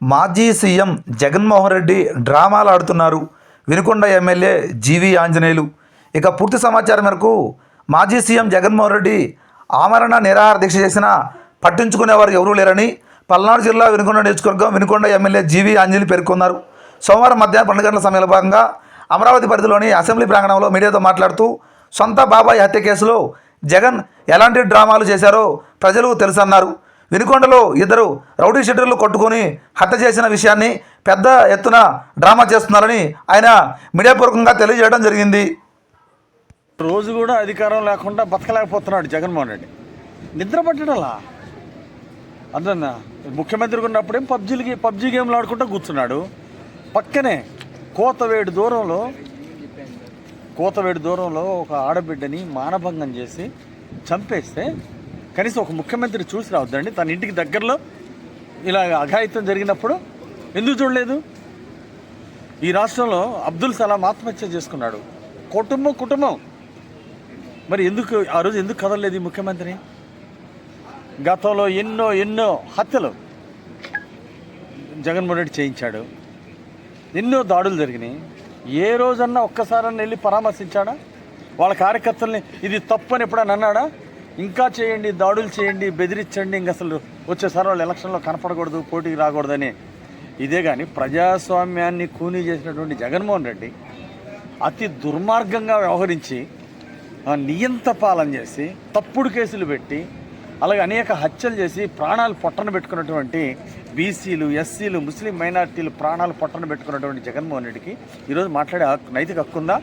మాజీ సీఎం జగన్మోహన్ రెడ్డి డ్రామాలు ఆడుతున్నారు. Vinukonda MLA GV Anjaneyulu. ఇక పూర్తి సమాచారం మేరకు మాజీ సీఎం జగన్మోహన్ రెడ్డి ఆమరణ నిరాహార దీక్ష చేసిన పట్టించుకునేవారు ఎవరూ లేరని పల్నాడు జిల్లా వినుకొండ నియోజకవర్గం వినుకొండ ఎమ్మెల్యే జీవి ఆంజనేయులు పేర్కొన్నారు. సోమవారం మధ్యాహ్నం పన్నెండు గంటల సమయంలో భాగంగా అమరావతి పరిధిలోని అసెంబ్లీ ప్రాంగణంలో మీడియాతో మాట్లాడుతూ సొంత బాబాయ్ హత్య కేసులో జగన్ ఎలాంటి డ్రామాలు చేశారో ప్రజలు తెలుసన్నారు. వినుకొండలో ఇద్దరు రౌడీ షెటర్లు కొట్టుకొని హత్య చేసిన విషయాన్ని పెద్ద ఎత్తున డ్రామా చేస్తున్నారని ఆయన మీడియాపూర్వకంగా తెలియజేయడం జరిగింది. రోజు కూడా అధికారం లేకుండా బతకలేకపోతున్నాడు జగన్మోహన్ రెడ్డి. నిద్ర పట్టడలా? అర్థందా ముఖ్యమంత్రి ఉన్నప్పుడేం పబ్జీలకి పబ్జీ గేమ్లు ఆడుకుంటూ కూర్చున్నాడు. పక్కనే కోతవేడు దూరంలో కోతవేడు దూరంలో ఒక ఆడబిడ్డని మానభంగం చేసి చంపేస్తే కనీసం ఒక ముఖ్యమంత్రి చూసి రావద్దండి. తన ఇంటికి దగ్గరలో ఇలా అఘాయిత్యం జరిగినప్పుడు ఎందుకు చూడలేదు? ఈ రాష్ట్రంలో అబ్దుల్ సలాం ఆత్మహత్య చేసుకున్నాడు. కుటుంబం కుటుంబం. మరి ఎందుకు ఆ రోజు ఎందుకు కదలలేదు ఈ ముఖ్యమంత్రి గతంలో ఎన్నో ఎన్నో హత్యలు జగన్మోహన్ రెడ్డి చేయించాడు. ఎన్నో దాడులు జరిగినాయి. ఏ రోజన్నా ఒక్కసారన్నా వెళ్ళి పరామర్శించాడా? వాళ్ళ కార్యకర్తల్ని ఇది తప్పు అని ఎప్పుడన్నా అన్నాడా? ఇంకా చేయండి దాడులు చేయండి బెదిరించండి ఇంక అసలు వచ్చేసారి వాళ్ళు ఎలక్షన్లో కనపడకూడదు పోటీకి రాకూడదని. ఇదే కానీ ప్రజాస్వామ్యాన్ని కూనీ చేసినటువంటి జగన్మోహన్ రెడ్డి అతి దుర్మార్గంగా వ్యవహరించి నియంత పాలన చేసి తప్పుడు కేసులు పెట్టి అలాగే అనేక హత్యలు చేసి ప్రాణాలు పొట్టన పెట్టుకున్నటువంటి బీసీలు ఎస్సీలు ముస్లిం మైనారిటీలు ప్రాణాలు పొట్టన పెట్టుకున్నటువంటి జగన్మోహన్ రెడ్డికి ఈరోజు మాట్లాడే హక్కు నైతిక హక్కు ఉందా?